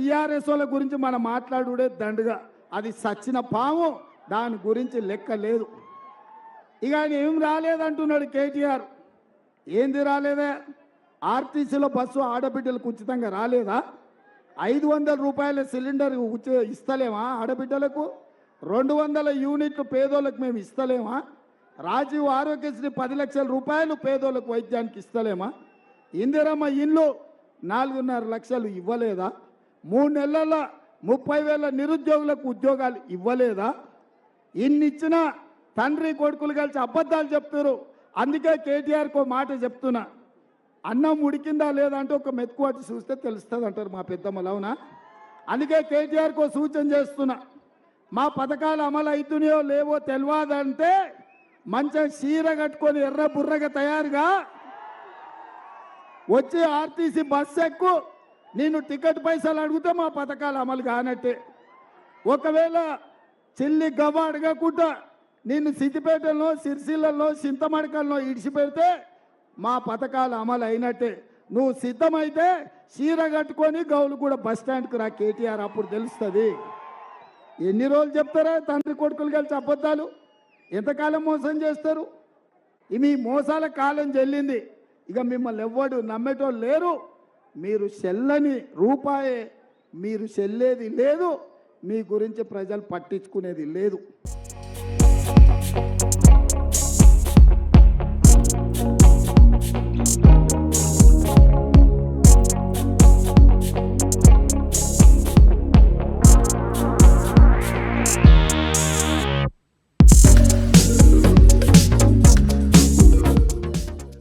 TRS వాళ్ళ గురించి మనం మాట్లాడుడే దండుగా. అది సచ్చిన పాము దాని గురించి లెక్క లేదు. ఇక ఆయన ఏం రాలేదంటున్నాడు కేటీఆర్. ఏంది రాలేదే? ఆర్టీసీలో బస్సు ఆడబిడ్డలకు ఉచితంగా రాలేదా? ఐదు వందల రూపాయల సిలిండర్ ఉచి ఇస్తలేమా ఆడబిడ్డలకు? రెండు వందల యూనిట్లు పేదోళ్ళకు మేము ఇస్తలేమా? రాజీవ్ ఆరోగ్యశ్రీ పది లక్షల రూపాయలు పేదోళ్ళకు వైద్యానికి ఇస్తలేమా? ఇందిరమ్మ ఇల్లు నాలుగున్నర లక్షలు ఇవ్వలేదా? మూడు నెలల ముప్పై వేల నిరుద్యోగులకు ఉద్యోగాలు ఇవ్వలేదా? ఇన్నిచ్చిన తండ్రి కొడుకులు కలిసి అబద్ధాలు చెప్తారు అందుకే కేటీఆర్కు మాట చెప్తున్నా. అన్నం ఉడికిందా లేదా అంటే ఒక మెతుకువాటి చూస్తే తెలుస్తుంది అంటారు మా పెద్దమ్మలు అవునా? అందుకే కేటీఆర్కు సూచన చేస్తున్నా. మా పథకాలు అమలు అవుతున్నాయో లేవో తెలియదంటే మంచిగా చీర కట్టుకొని ఎర్ర బుర్రగా తయారుగా వచ్చి ఆర్టీసీ బస్సు ఎక్కు నేను టికెట్ పైసలు అడిగితే మా పథకాలు అమలు కానట్టే. ఒకవేళ చెల్లి గవ్వ అడగకుండా నిన్ను సిద్దిపేటలో సిరిసిల్లలో చింతమడకల్లో ఇడిచిపెడితే మా పథకాలు అమలు అయినట్టే. నువ్వు సిద్ధమైతే చీర కట్టుకొని గౌలు కూడా బస్ స్టాండ్కి రా కేటీఆర్ అప్పుడు తెలుస్తుంది. ఎన్ని రోజులు చెప్తారా తండ్రి కొడుకులు కలిసి అబద్ధాలు? ఎంతకాలం మోసం చేస్తారు? ఈ మీ మోసాల కాలం చెల్లింది. ఇక మిమ్మల్ని ఎవ్వడు నమ్మేటోళ్ళు లేరు. మీరు చెల్లని రూపాయి మీరు చెల్లేది లేదు మీ గురించి ప్రజలు పట్టించుకునేది లేదు.